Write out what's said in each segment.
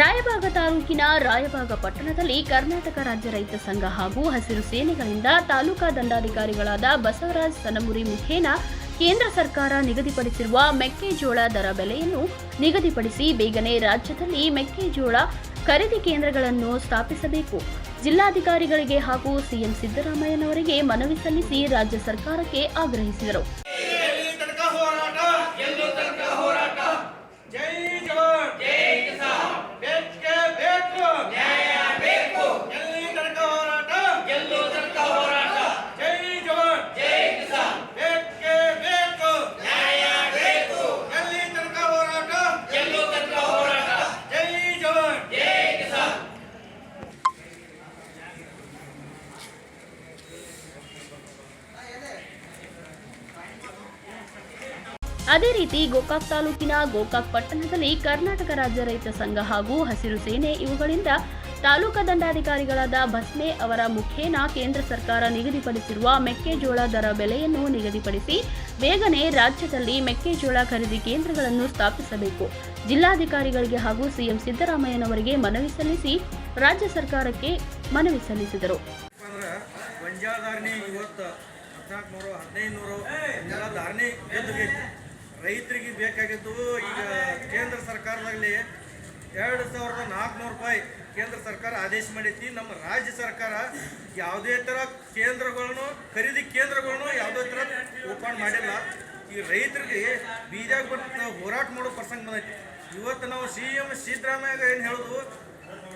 ರಾಯಬಾಗ ತಾಲೂಕಿನ ರಾಯಭಾಗ ಪಟ್ಟಣದಲ್ಲಿ ಕರ್ನಾಟಕ ರಾಜ್ಯ ರೈತ ಸಂಘ ಹಾಗೂ ಹಸಿರು ಸೇನೆಗಳಿಂದ ತಾಲೂಕಾ ದಂಡಾಧಿಕಾರಿಗಳಾದ ಬಸವರಾಜ್ ಸನಮುರಿ ಮುಖೇನ ಕೇಂದ್ರ ಸರ್ಕಾರ ನಿಗದಿಪಡಿಸಿರುವ ಮೆಕ್ಕೆಜೋಳ ದರ ಬೆಲೆಯನ್ನು ನಿಗದಿಪಡಿಸಿ ಬೇಗನೆ ರಾಜ್ಯದಲ್ಲಿ ಮೆಕ್ಕೆಜೋಳ ಖರೀದಿ ಕೇಂದ್ರಗಳನ್ನು ಸ್ಥಾಪಿಸಬೇಕು. ಜಿಲ್ಲಾಧಿಕಾರಿಗಳಿಗೆ ಹಾಗೂ ಸಿಎಂ ಸಿದ್ದರಾಮಯ್ಯನವರಿಗೆ ಮನವಿ ಸಲ್ಲಿಸಿ ರಾಜ್ಯ ಸರ್ಕಾರಕ್ಕೆ ಆಗ್ರಹಿಸಿದರು. ಅದೇ ರೀತಿ ಗೋಕಾಕ್ ತಾಲೂಕಿನ ಗೋಕಾಕ್ ಪಟ್ಟಣದಲ್ಲಿ ಕರ್ನಾಟಕ ರಾಜ್ಯ ರೈತ ಸಂಘ ಹಾಗೂ ಹಸಿರು ಸೇನೆ ಇವುಗಳಿಂದ ತಾಲೂಕಾ ದಂಡಾಧಿಕಾರಿಗಳಾದ ಭಸ್ಮೆ ಅವರ ಮುಖೇನ ಕೇಂದ್ರ ಸರ್ಕಾರ ನಿಗದಿಪಡಿಸಿರುವ ಮೆಕ್ಕೆಜೋಳ ದರ ಬೆಲೆಯನ್ನು ನಿಗದಿಪಡಿಸಿ ಬೇಗನೆ ರಾಜ್ಯದಲ್ಲಿ ಮೆಕ್ಕೆಜೋಳ ಖರೀದಿ ಕೇಂದ್ರಗಳನ್ನು ಸ್ಥಾಪಿಸಬೇಕು. ಜಿಲ್ಲಾಧಿಕಾರಿಗಳಿಗೆ ಹಾಗೂ ಸಿಎಂ ಸಿದ್ದರಾಮಯ್ಯನವರಿಗೆ ಮನವಿ ಸಲ್ಲಿಸಿ ರಾಜ್ಯ ಸರ್ಕಾರಕ್ಕೆ ಮನವಿ ಸಲ್ಲಿಸಿದರು. ಇವತ್ತು ರೈತರಿಗೆ ಬೇಕಾಗಿದ್ದು ಈಗ ಕೇಂದ್ರ ಸರ್ಕಾರದಲ್ಲಿ ಎರಡು ಸಾವಿರದ ನಾಲ್ಕುನೂರು ರೂಪಾಯಿ ಕೇಂದ್ರ ಸರ್ಕಾರ ಆದೇಶ ಮಾಡೈತಿ ನಮ್ಮ ರಾಜ್ಯ ಸರ್ಕಾರ ಯಾವುದೇ ಥರ ಕೇಂದ್ರಗಳನ್ನು, ಖರೀದಿ ಕೇಂದ್ರಗಳನ್ನು ಯಾವುದೇ ಥರ ಓಪನ್ ಮಾಡಿಲ್ಲ. ಈ ರೈತರಿಗೆ ಬೀಜಾಗ ಬಂದು ಹೋರಾಟ ಮಾಡೋ ಪ್ರಸಂಗ ಬಂದೈತಿ. ಇವತ್ತು ನಾವು ಸಿ ಎಂ ಸಿದ್ದರಾಮಯ್ಯ ಏನು ಹೇಳೋದು?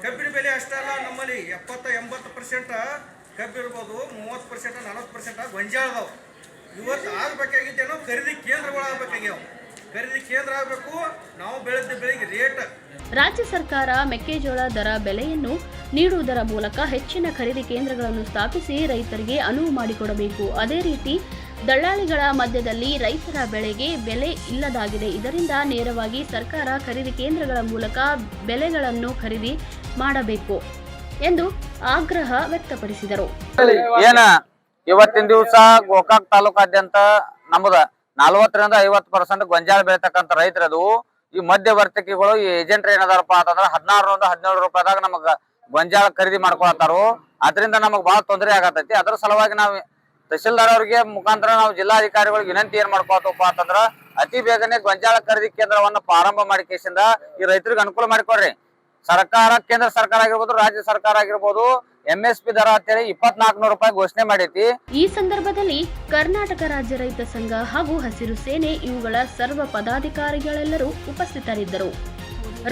ಕಬ್ಬಿನ ಬೆಲೆ ಅಷ್ಟೇ ಅಲ್ಲ, ನಮ್ಮಲ್ಲಿ ಎಪ್ಪತ್ತ ಎಂಬತ್ತು ಪರ್ಸೆಂಟ ಕಬ್ಬಿರ್ಬೋದು ಮೂವತ್ತು ಪರ್ಸೆಂಟ ನಲವತ್ತು ಪರ್ಸೆಂಟ್ ಗೊಂಜಾಳ ಅದಾವ. ಇವತ್ತು ಆಗ್ಬೇಕಾಗಿದ್ದೇನೋ ಖರೀದಿ ಕೇಂದ್ರಗಳು ಆಗಬೇಕಾಗ್ಯಾವ ಖರೀದಿ ಕೇಂದ್ರ ಆಗಬೇಕು ನಾವು ಬೆಳೆದ ಬೆಳೆಗೆ ರೇಟ್ ರಾಜ್ಯ ಸರ್ಕಾರ ಮೆಕ್ಕೆಜೋಳ ದರ ಬೆಲೆಯನ್ನು ನೀಡುವುದರ ಮೂಲಕ ಹೆಚ್ಚಿನ ಖರೀದಿ ಕೇಂದ್ರಗಳನ್ನು ಸ್ಥಾಪಿಸಿ ರೈತರಿಗೆ ಅನುವು ಮಾಡಿಕೊಡಬೇಕು. ಅದೇ ರೀತಿ ದಳ್ಳಾಳಿಗಳ ಮಧ್ಯದಲ್ಲಿ ರೈತರ ಬೆಳೆಗೆ ಬೆಲೆ ಇಲ್ಲದಾಗಿದೆ. ಇದರಿಂದ ನೇರವಾಗಿ ಸರ್ಕಾರ ಖರೀದಿ ಕೇಂದ್ರಗಳ ಮೂಲಕ ಬೆಲೆಗಳನ್ನು ಖರೀದಿ ಮಾಡಬೇಕು ಎಂದು ಆಗ್ರಹ ವ್ಯಕ್ತಪಡಿಸಿದರು. ಏನ? ಇವತ್ತಿನ ದಿವಸ ಗೋಕಾಕ್ ತಾಲೂಕಾದ್ಯಂತ ನಮ್ದ ನಲ್ವತ್ತರಿಂದ ಐವತ್ ಪರ್ಸೆಂಟ್ ಗೊಂಜಾಳ ಬೆಳಿತಕ್ಕಂತ ರೈತರದು. ಈ ಮಧ್ಯವರ್ತಿಕೆಗಳು ಈ ಏಜೆಂಟ್ ಏನದಾರಪ್ಪ ಅಂತಂದ್ರ ಹದಿನಾರರಿಂದ ಹದಿನೇಳು ರೂಪಾಯಿದಾಗ ನಮಗ ಗೊಂಜಾಳ ಖರೀದಿ ಮಾಡ್ಕೊಳತಾರು ಅದರಿಂದ ನಮಗ್ ಬಹಳ ತೊಂದರೆ ಆಗತೈತಿ. ಅದ್ರ ಸಲುವಾಗಿ ನಾವು ತಹಶೀಲ್ದಾರ್ ಅವರಿಗೆ ಮುಖಾಂತರ ನಾವು ಜಿಲ್ಲಾಧಿಕಾರಿಗಳಿಗೆ ವಿನಂತಿ ಏನ್ ಮಾಡ್ಕೊತಪ್ಪ ಅಂತಂದ್ರ ಅತಿ ಬೇಗನೆ ಗೊಂಜಾಳ ಖರೀದಿ ಕೇಂದ್ರವನ್ನ ಪ್ರಾರಂಭ ಮಾಡಿಕೇಶಿಂದ ಈ ರೈತರಿಗೆ ಅನುಕೂಲ ಮಾಡಿಕೊಡ್ರಿ. ಸರ್ಕಾರ, ಕೇಂದ್ರ ಸರ್ಕಾರ ಆಗಿರ್ಬೋದು, ರಾಜ್ಯ ಸರ್ಕಾರ ಆಗಿರ್ಬೋದು ಎಂ ಎಸ್ ಪಿ ದರ ಅಂತೇಳಿ ಇಪ್ಪತ್ನಾಲ್ಕು ರೂಪಾಯಿ ಘೋಷಣೆ ಮಾಡೈತಿ. ಈ ಸಂದರ್ಭದಲ್ಲಿ ಕರ್ನಾಟಕ ರಾಜ್ಯ ರೈತ ಸಂಘ ಹಾಗೂ ಹಸಿರು ಸೇನೆ ಇವುಗಳ ಸರ್ವ ಪದಾಧಿಕಾರಿಗಳೆಲ್ಲರೂ ಉಪಸ್ಥಿತರಿದ್ದರು.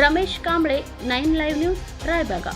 Ramesh Kamble, nine live news, Raibag.